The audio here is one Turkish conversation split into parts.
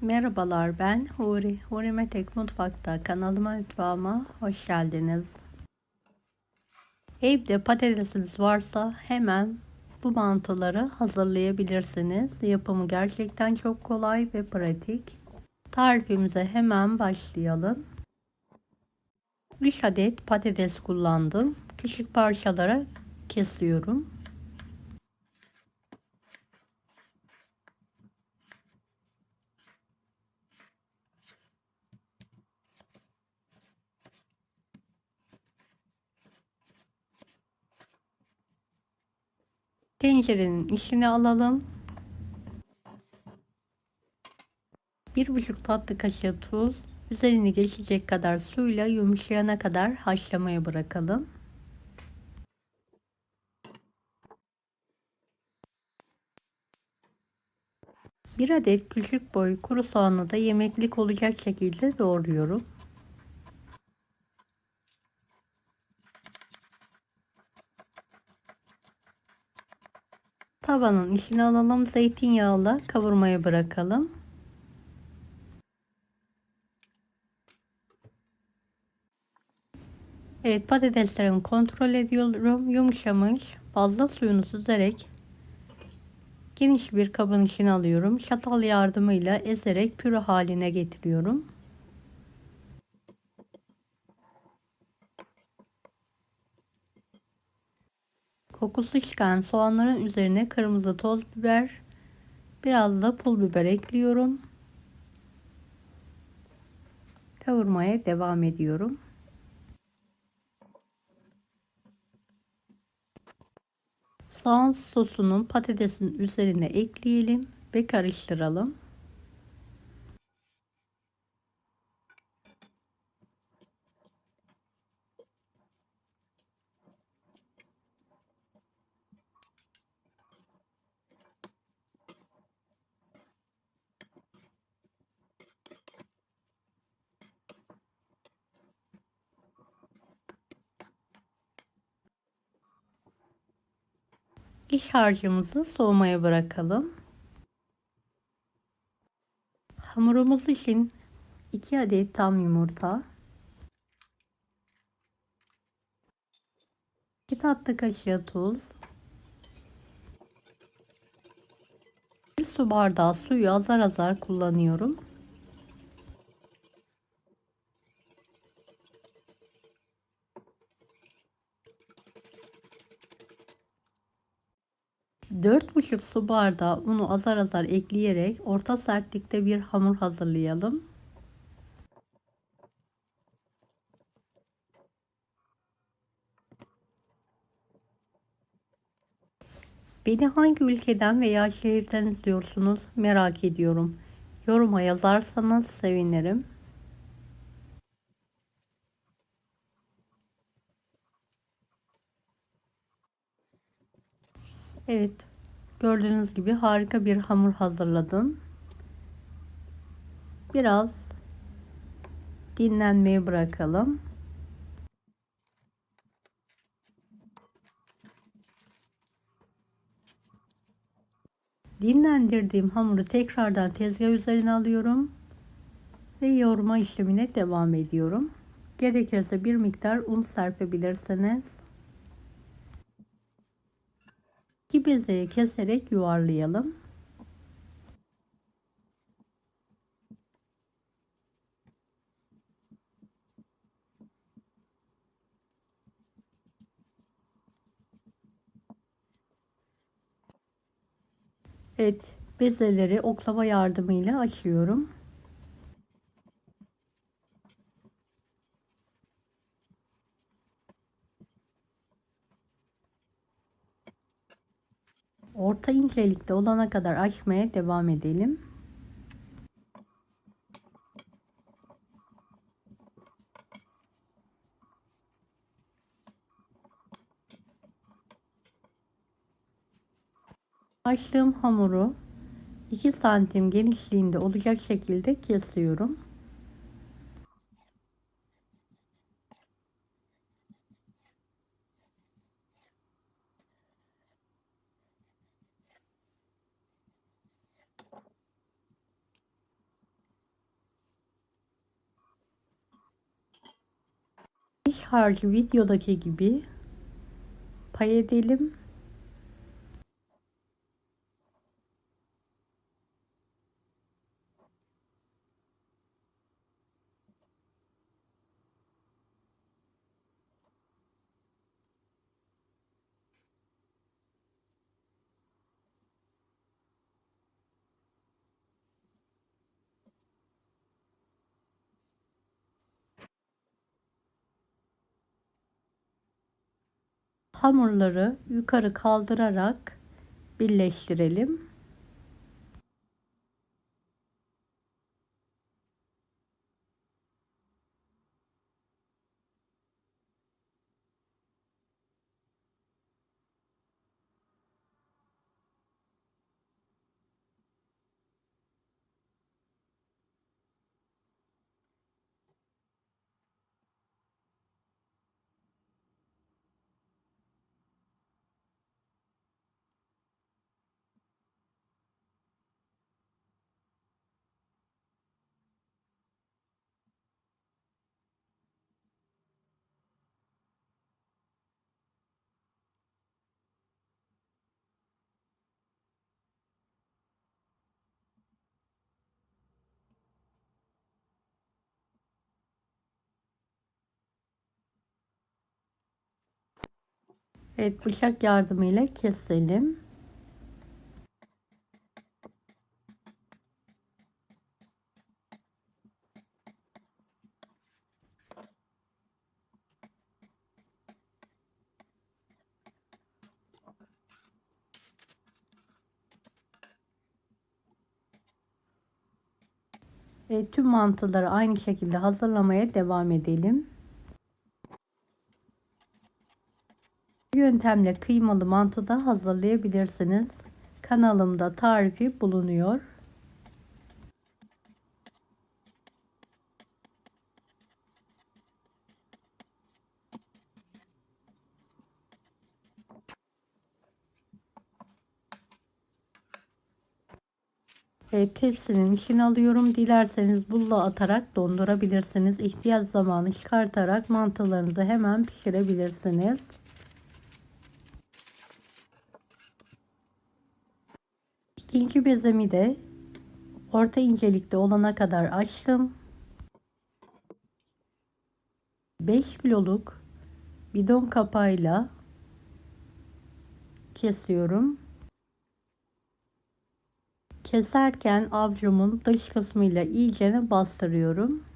Merhabalar ben Huri. Huri Metek Mutfak'ta kanalıma mutfağıma hoş geldiniz. Evde patatesiniz varsa hemen bu mantıları hazırlayabilirsiniz. Yapımı gerçekten çok kolay ve pratik. Tarifimize hemen başlayalım. 3 adet patates kullandım. Küçük parçalara kesiyorum. Tencerenin içine alalım. Bir buçuk tatlı kaşığı tuz, üzerini geçecek kadar suyla yumuşayana kadar haşlamaya bırakalım. Bir adet küçük boy kuru soğanı da yemeklik olacak şekilde doğruyorum. Tavanın içine alalım. Zeytinyağıyla kavurmaya bırakalım. Evet patateslerimi kontrol ediyorum. Yumuşamış. Fazla suyunu süzerek geniş bir kabın içine alıyorum. Çatal yardımıyla ezerek püre haline getiriyorum. Kokusu çıkan soğanların üzerine kırmızı toz biber, biraz da pul biber ekliyorum. Kavurmaya devam ediyorum. Soğan sosunu patatesin üzerine ekleyelim ve karıştıralım. İç harcımızı soğumaya bırakalım. Hamurumuz için 2 adet tam yumurta, 2 tatlı kaşığı tuz, 1 su bardağı suyu azar azar kullanıyorum. 4,5 su bardağı unu azar azar ekleyerek orta sertlikte bir hamur hazırlayalım. Beni hangi ülkeden veya şehirden izliyorsunuz merak ediyorum. Yoruma yazarsanız sevinirim. Evet. Gördüğünüz gibi harika bir hamur hazırladım. Biraz dinlenmeye bırakalım. Dinlendirdiğim hamuru tekrardan tezgah üzerine alıyorum ve yoğurma işlemine devam ediyorum. Gerekirse bir miktar un serpebilirsiniz. Bezeyi keserek yuvarlayalım. Evet, bezeleri oklava yardımıyla açıyorum. Orta incelikte olana kadar açmaya devam edelim. Açtığım hamuru 2 santim genişliğinde olacak şekilde kesiyorum. Harcı videodaki gibi pay edelim. Hamurları yukarı kaldırarak birleştirelim. Evet bıçak yardımıyla keselim. Evet, tüm mantıları aynı şekilde hazırlamaya devam edelim. Bu yöntemle kıymalı mantı da hazırlayabilirsiniz. Kanalımda tarifi bulunuyor. Evet, tepsinin içine alıyorum. Dilerseniz buzluğa atarak dondurabilirsiniz. İhtiyaç zamanı çıkartarak mantılarınızı hemen pişirebilirsiniz. İkinci bezemi de orta incelikte olana kadar açtım. 5 kiloluk bidon kapağıyla kesiyorum. Keserken avcumun dış kısmıyla iyicene bastırıyorum.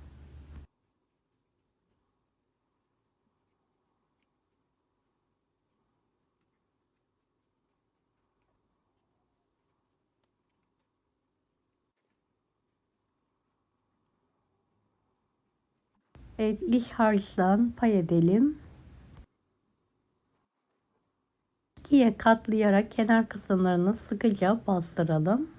Evet iç harçtan pay edelim. İkiye katlayarak kenar kısımlarını sıkıca bastıralım.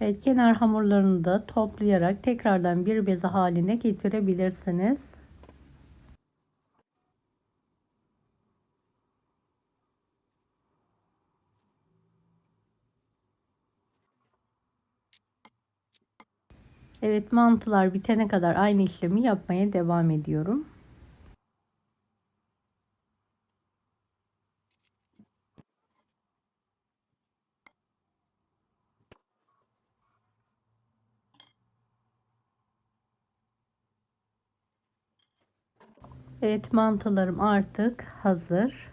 Evet, kenar hamurlarını da toplayarak tekrardan bir beze haline getirebilirsiniz. Evet mantılar bitene kadar aynı işlemi yapmaya devam ediyorum. Evet mantılarım artık hazır.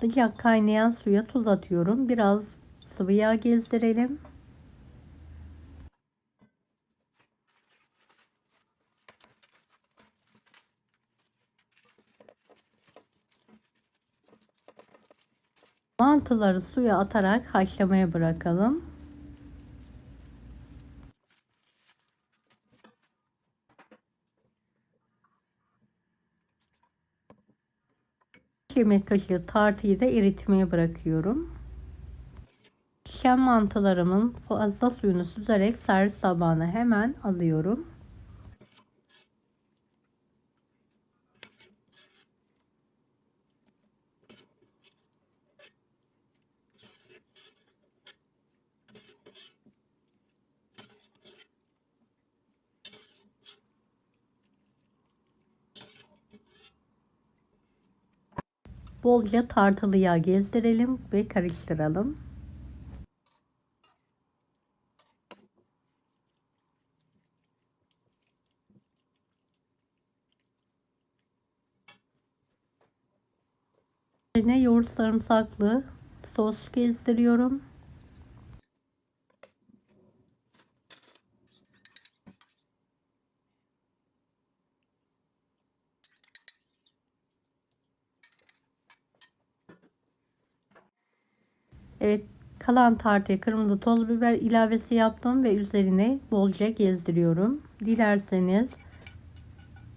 Sıcak kaynayan suya tuz atıyorum. Biraz sıvı yağ gezdirelim. Mantıları suya atarak haşlamaya bırakalım. Yemek kaşığı tartıyı da eritmeye bırakıyorum. Pişen mantılarımın fazla suyunu süzerek servis tabağına hemen alıyorum. Bolca tartılı yağ gezdirelim ve karıştıralım. Üzerine yoğurt sarımsaklı sos gezdiriyorum. Evet kalan tartıya kırmızı toz biber ilavesi yaptım ve üzerine bolca gezdiriyorum. Dilerseniz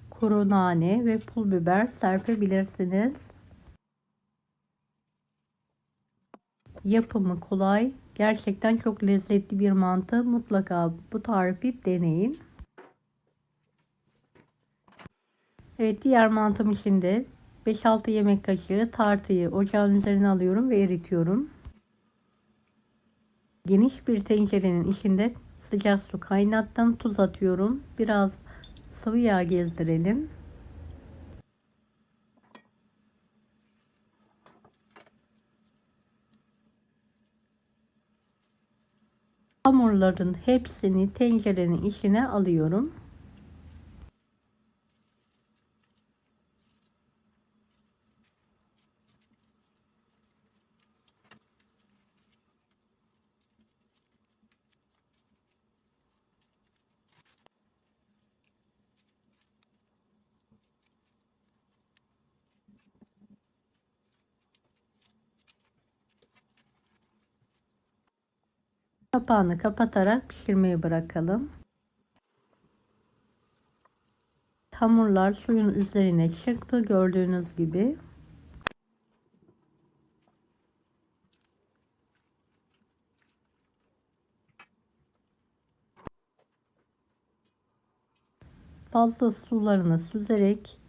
kuru nane ve pul biber serpebilirsiniz. Yapımı kolay. Gerçekten çok lezzetli bir mantı. Mutlaka bu tarifi deneyin. Evet diğer mantım için de 5-6 yemek kaşığı tartıyı ocağın üzerine alıyorum ve eritiyorum. Geniş bir tencerenin içinde sıcak su kaynattım. Tuz atıyorum. Biraz sıvı yağ gezdirelim. Hamurların hepsini tencerenin içine alıyorum. Kapağını kapatarak pişirmeyi bırakalım. Hamurlar suyun üzerine çıktı gördüğünüz gibi. Fazla sularını süzerek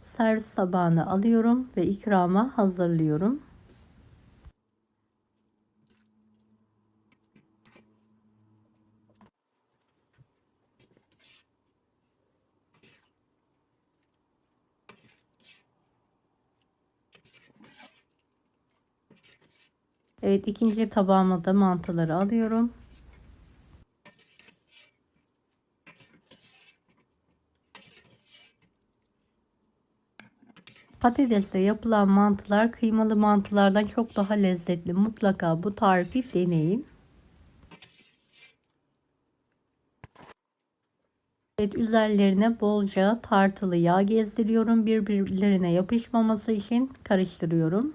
servis tabağına alıyorum ve ikrama hazırlıyorum. Evet ikinci tabağıma da mantıları alıyorum. Patatesle yapılan mantılar kıymalı mantılardan çok daha lezzetli. Mutlaka bu tarifi deneyin. Evet üzerlerine bolca tartılı yağ gezdiriyorum. Birbirlerine yapışmaması için karıştırıyorum.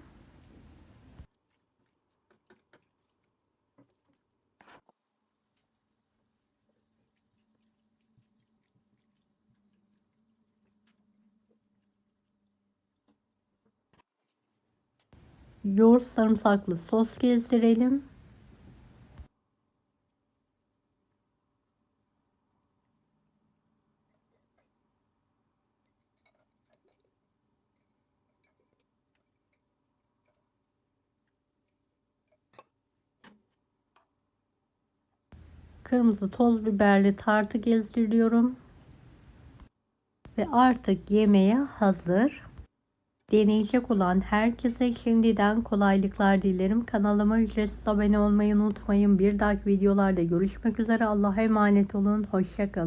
Yoğurt sarımsaklı sos gezdirelim. Kırmızı toz biberli tartı gezdiriyorum. Ve artık yemeğe hazır. Deneyecek olan herkese şimdiden kolaylıklar dilerim. Kanalıma ücretsiz abone olmayı unutmayın. Bir dahaki videolarda görüşmek üzere. Allah'a emanet olun. Hoşçakalın.